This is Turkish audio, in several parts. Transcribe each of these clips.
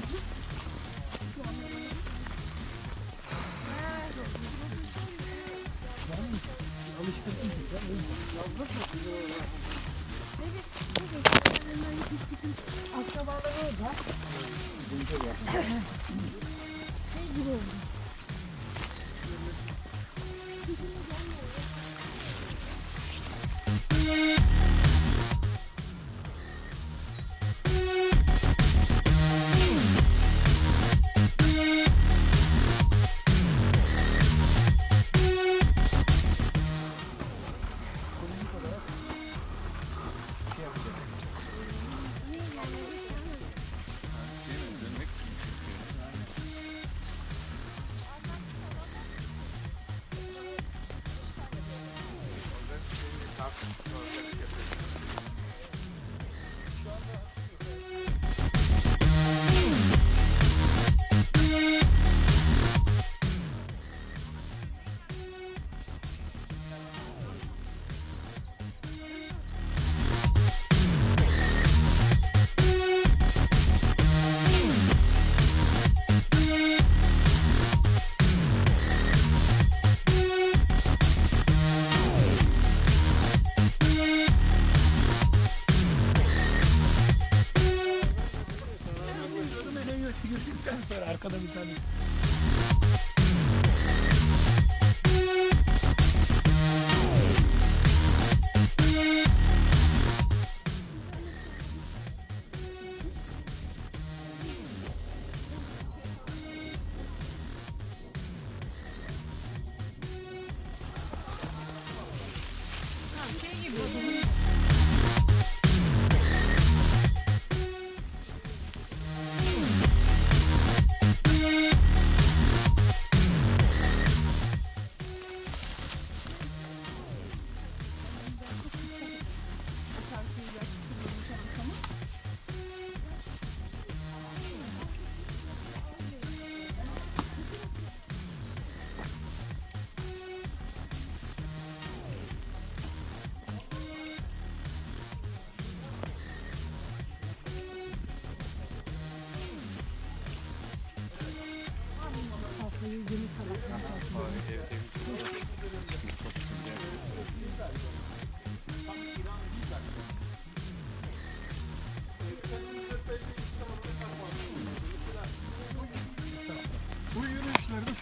Mm-hmm.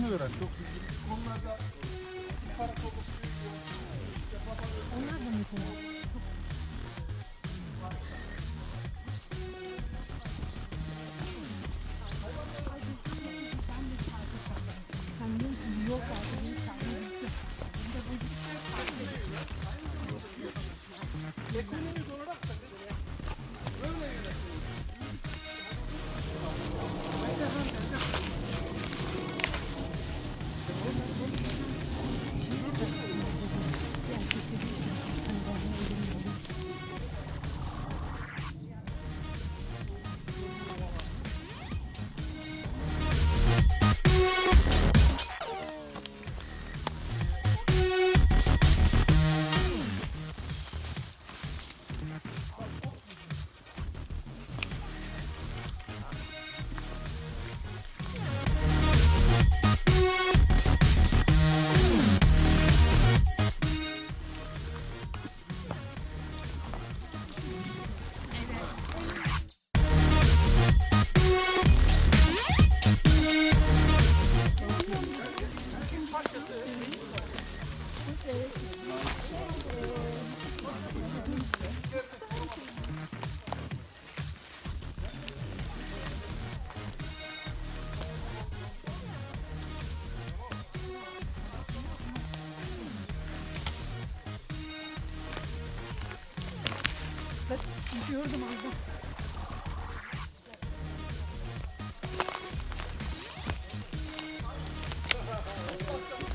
Yürüyüşlerde şunu öğren. Çok Onlarda para topu Onlar da mesela. Sen diyorsun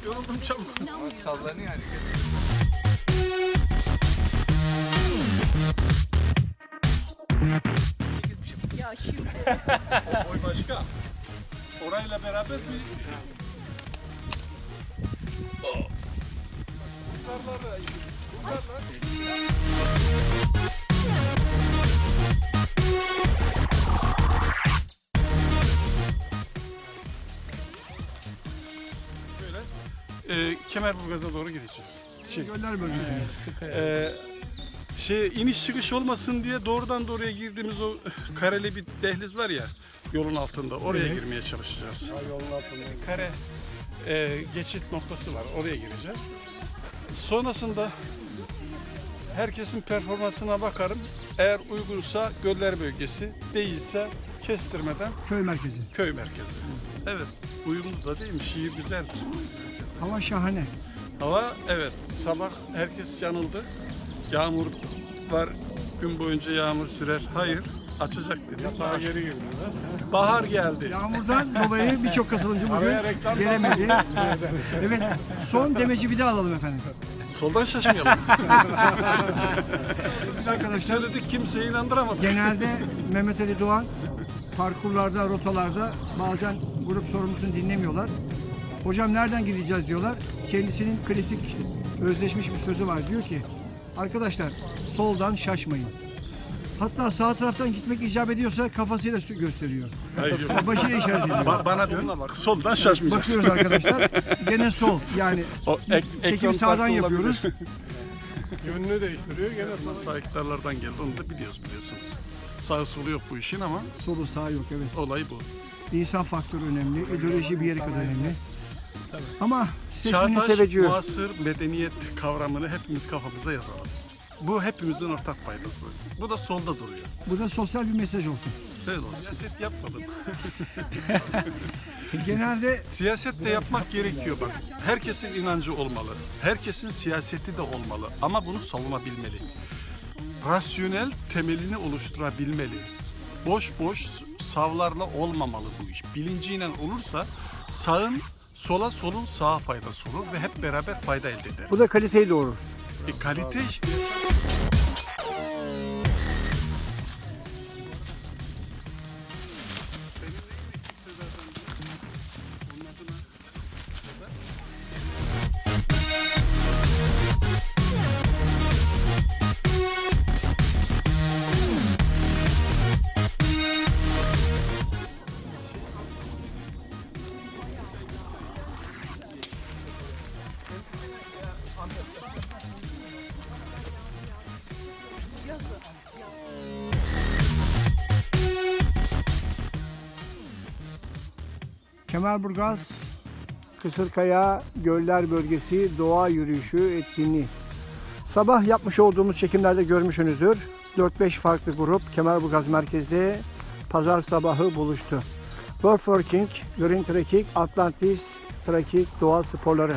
Yoruldum çabuk. Sallanıyor yani. Ya şimdi Oy başka. orayla beraber bir Bunlarla Bunlarla e, Kemerburgaz'a doğru gideceğiz. Şey, Göller bölgesinde. e, şey iniş çıkış olmasın diye doğrudan doğruya girdiğimiz o kareli bir dehliz var ya yolun altında oraya girmeye çalışacağız. yolun altında. Kare e, geçit noktası var oraya gireceğiz. Sonrasında herkesin performansına bakarım. Eğer uygunsa göller bölgesi değilse kestirmeden Köy merkezi. köy merkezi. Evet uyumlu da değil mi? Şiir güzeldir. Hava şahane. Hava evet sabah herkes yanıldı. Yağmur var gün boyunca yağmur sürer. Hayır açacak dedi. Daha geri girdi. Bahar geldi. Yağmurdan dolayı birçok katılımcı bugün Araya reklam gelemedi. evet. Son demeci bir daha alalım efendim. Soldan şaşmayalım. Biz arkadaşlar Söyledik kimseyi inandıramadık. genelde Mehmet Ali Doğan parkurlarda, rotalarda bazen grup sorumlusunu dinlemiyorlar. Hocam nereden gideceğiz diyorlar. Kendisinin klasik özleşmiş bir sözü var. Diyor ki arkadaşlar soldan şaşmayın. Hatta sağ taraftan gitmek icap ediyorsa kafasıyla sü- gösteriyor. Hayır. Başıyla işaret ediyor. Ba- bana dön. Soldan şaşmayacağız. Bakıyoruz arkadaşlar. Gene sol. Yani O ek- çekimi sağdan farklı yapıyoruz. Yönünü değiştiriyor gene olabilir. Sağ iktidarlardan geldi. Onu da biliyoruz biliyorsunuz. Sağı solu yok bu işin ama Solu sağ yok evet. olay bu. İnsan faktörü önemli. ideoloji bir yere kadar önemli. Ama seçmenin Çağdaş, teveccühü. muasır medeniyet kavramını hepimiz kafamıza yazalım. Bu hepimizin ortak paydası. Bu da solda duruyor. Bu da sosyal bir mesaj olsun. Böyle olsun. Siyaset yapmadım. Genelde Siyaset de yapmak gerekiyor bak. Herkesin inancı olmalı. Herkesin siyaseti de olmalı. Ama bunu savunabilmeli. Rasyonel temelini oluşturabilmeli. Boş boş savlarla olmamalı bu iş. Bilinciyle olursa sağın sola solun sağa faydası olur ve hep beraber fayda elde eder. bu da kaliteyi doğurur. E, kalite işte. Kemerburgaz, Kısırkaya Göller Bölgesi Doğa Yürüyüşü etkinliği. Sabah yapmış olduğumuz çekimlerde görmüşsünüzdür. 4-5 farklı grup Kemerburgaz merkezde pazar sabahı buluştu. Working, Green Trekking, Atlantis Trekking Doğa Sporları,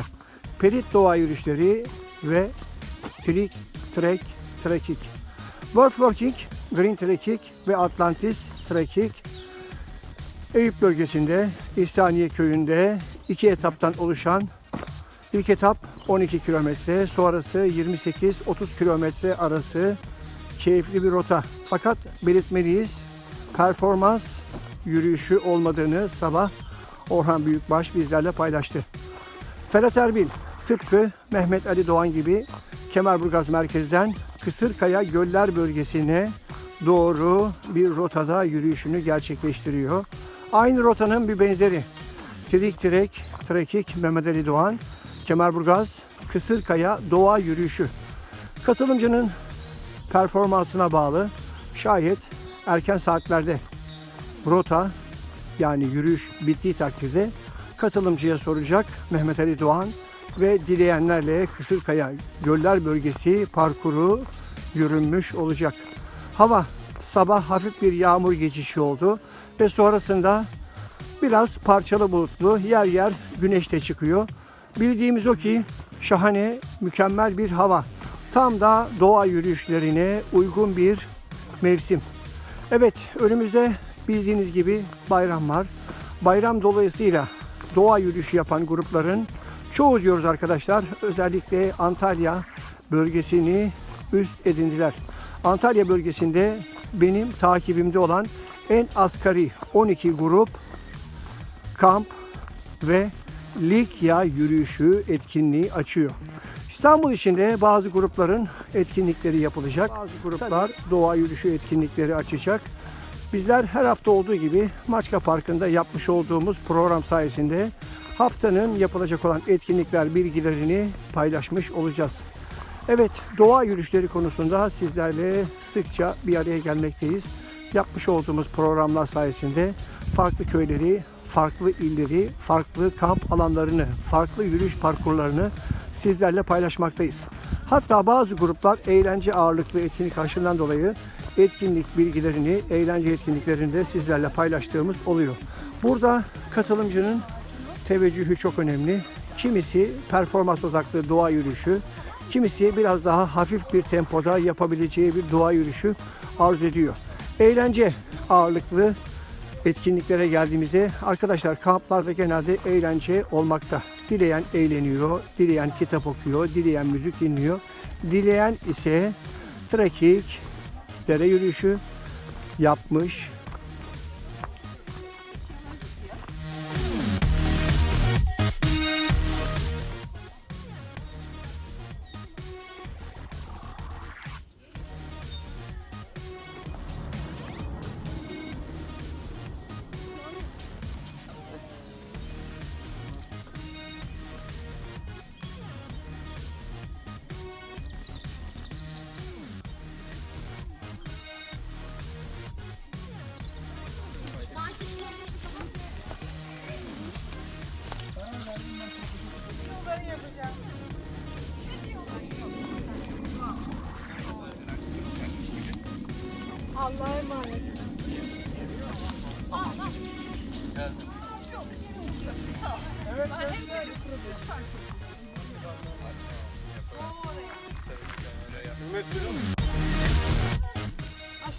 Perit Doğa Yürüyüşleri ve Trik Trek Trekking. Working, Green Trekking ve Atlantis Trekking Eyüp bölgesinde İhsaniye köyünde iki etaptan oluşan ilk etap 12 kilometre, sonrası 28-30 kilometre arası keyifli bir rota. Fakat belirtmeliyiz performans yürüyüşü olmadığını sabah Orhan Büyükbaş bizlerle paylaştı. Ferhat Erbil tıpkı Mehmet Ali Doğan gibi Kemerburgaz merkezden Kısırkaya Göller bölgesine doğru bir rotada yürüyüşünü gerçekleştiriyor. Aynı rotanın bir benzeri. Trik Trek, Trekik Mehmet Ali Doğan, Kemerburgaz, Kısırkaya Doğa Yürüyüşü. Katılımcının performansına bağlı şayet erken saatlerde rota yani yürüyüş bittiği takdirde katılımcıya soracak Mehmet Ali Doğan ve dileyenlerle Kısırkaya Göller Bölgesi parkuru yürünmüş olacak. Hava sabah hafif bir yağmur geçişi oldu ve sonrasında biraz parçalı bulutlu yer yer güneş de çıkıyor. Bildiğimiz o ki şahane, mükemmel bir hava. Tam da doğa yürüyüşlerine uygun bir mevsim. Evet, önümüzde bildiğiniz gibi bayram var. Bayram dolayısıyla doğa yürüyüşü yapan grupların çoğu diyoruz arkadaşlar. Özellikle Antalya bölgesini üst edindiler. Antalya bölgesinde benim takibimde olan en asgari 12 grup kamp ve Likya yürüyüşü etkinliği açıyor. İstanbul içinde bazı grupların etkinlikleri yapılacak. Bazı gruplar doğa yürüyüşü etkinlikleri açacak. Bizler her hafta olduğu gibi Maçka Parkı'nda yapmış olduğumuz program sayesinde haftanın yapılacak olan etkinlikler bilgilerini paylaşmış olacağız. Evet, doğa yürüyüşleri konusunda sizlerle sıkça bir araya gelmekteyiz. Yapmış olduğumuz programlar sayesinde farklı köyleri, farklı illeri, farklı kamp alanlarını, farklı yürüyüş parkurlarını sizlerle paylaşmaktayız. Hatta bazı gruplar eğlence ağırlıklı etkinlik aşından dolayı etkinlik bilgilerini, eğlence etkinliklerini de sizlerle paylaştığımız oluyor. Burada katılımcının teveccühü çok önemli. Kimisi performans odaklı doğa yürüyüşü, kimisi biraz daha hafif bir tempoda yapabileceği bir doğa yürüyüşü arzu ediyor. Eğlence ağırlıklı etkinliklere geldiğimizde arkadaşlar kamplarda genelde eğlence olmakta. Dileyen eğleniyor, dileyen kitap okuyor, dileyen müzik dinliyor. Dileyen ise trekking, dere yürüyüşü yapmış. Allah'a emanet. Aa,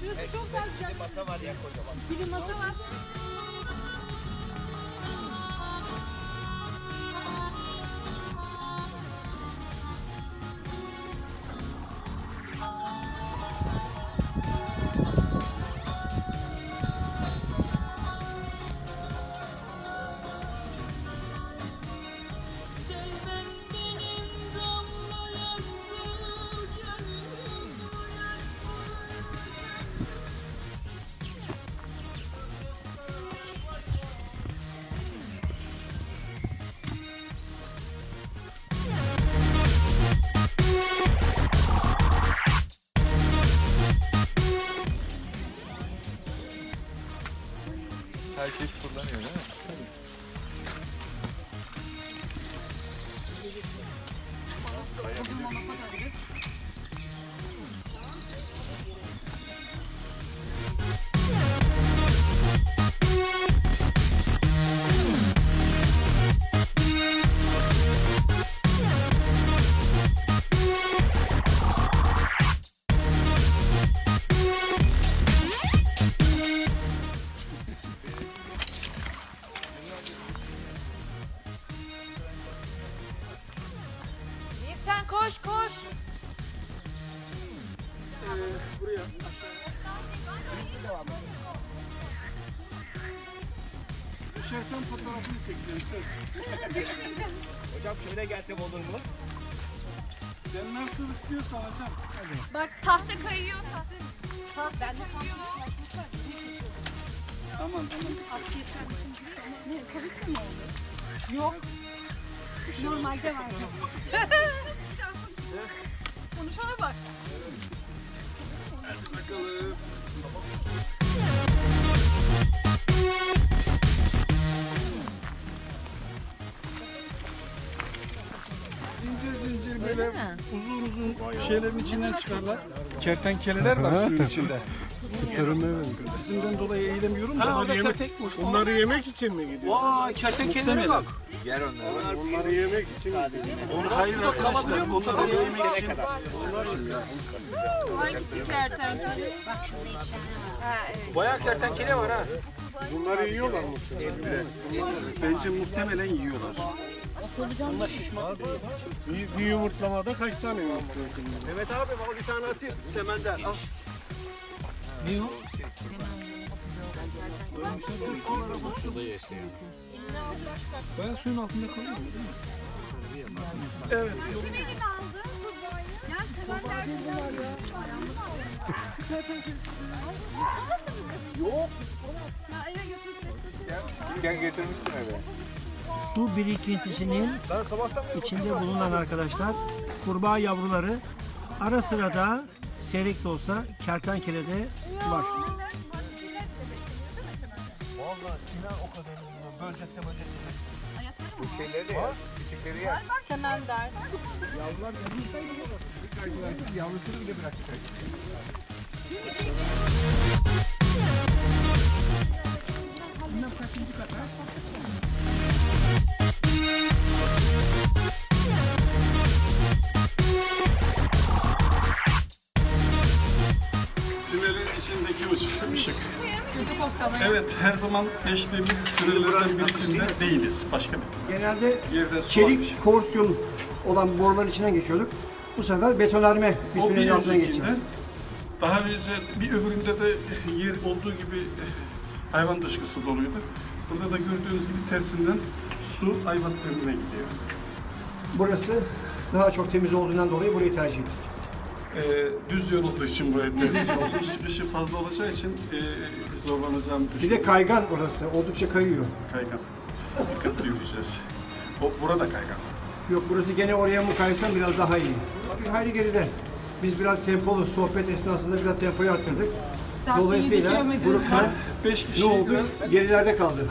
şurası çok güzel. Bir masa var ya kocaman. Bir masa var. Herkes kullanıyor değil mi? Yiğit sen koş koş. Düşersen fotoğrafını çekelim ses. Hocam şöyle gelsem olur mu? Sen nasıl istiyorsan hocam. Bak tahta kayıyor. Tahta ben de Aman aman. Ne, tabii ki mi olur? Yok. Normalde var. Konuşana bak. Bakalım. Zincir zincir böyle uzun uzun şeylerin içinden çıkarlar. Kertenkeleler var suyun içinde. Sıkarım evet. Sizden dolayı eğilemiyorum da. Onları yemek, onları yemek için mi gidiyor? Vay kertenkelere bak. Yer onlar. Onları yemek için? Onu hayır arkadaşlar. Onları yemek için. Hangisi kertenkele? Bayağı kertenkele var ha. Bunları yiyorlar mı? Bence muhtemelen yiyorlar. Bunlar şişman. Bir, bir yumurtlamada kaç tane yumurtluyorsun? Mehmet abi al bir tane atayım. Semenden al. Ne o? Baya suyun altında kalıyor değil mi? Evet. Kim elini aldı kurbağayı? Ya sevenler Yok. Ya eve beslesin. Gel getirmişsin eve. Su birikintisinin içinde bulunan arkadaşlar kurbağa yavruları ara sıra da seyrek de olsa kertenkelede var. Vallahi inan o kadar Böcekte böcekte. Bu şeyleri de ya. Küçükleri yer. Yavrusunu bile bırakacak. Tünelin içindeki uç- ışık. Evet, her zaman geçtiğimiz tünellerden birisinde değiliz. Başka bir Genelde yerde su varmış. çelik korsiyon olan borular içinden geçiyorduk. Bu sefer betonarme bir O bir tünelin altından öncekinde. geçiyoruz. Daha önce bir öbüründe de yer olduğu gibi hayvan dışkısı doluydu. Burada da gördüğünüz gibi tersinden su hayvan önüne gidiyor. Burası daha çok temiz olduğundan dolayı burayı tercih ettik. Ee, düz yol olduğu için buraya tercih olmuş. Çıkışı fazla olacağı için e, zorlanacağım Bir de kaygan orası. Oldukça kayıyor. kaygan. Dikkatli yürüyeceğiz. O, burada kaygan. Yok burası gene oraya mı kaysan biraz daha iyi. Bakın hayli geride. Biz biraz tempolu sohbet esnasında biraz tempoyu arttırdık. Dolayısıyla gruplar 5 kişi ne oldu? biraz Gerilerde kaldı.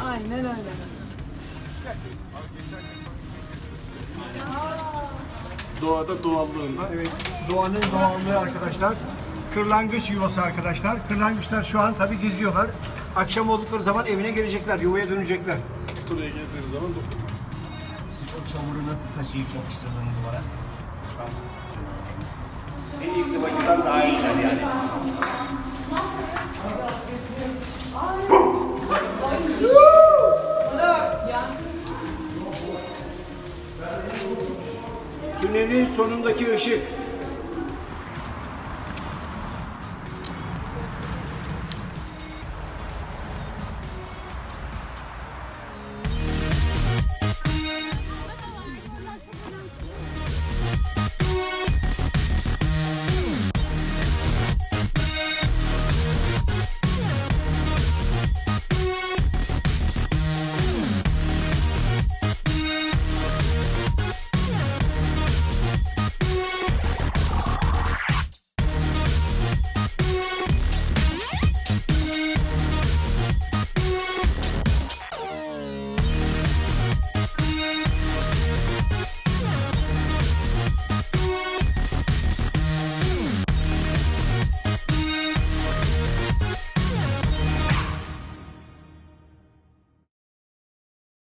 doğada doğallığında. Evet, doğanın doğallığı arkadaşlar. Kırlangıç yuvası arkadaşlar. Kırlangıçlar şu an tabii geziyorlar. Akşam oldukları zaman evine gelecekler, yuvaya dönecekler. Buraya geldiğiniz zaman dokun. O çamuru nasıl taşıyıp yapıştırdığını duvara? En iyi sıvacıdan daha iyiler yani. Tünelin sonundaki ışık.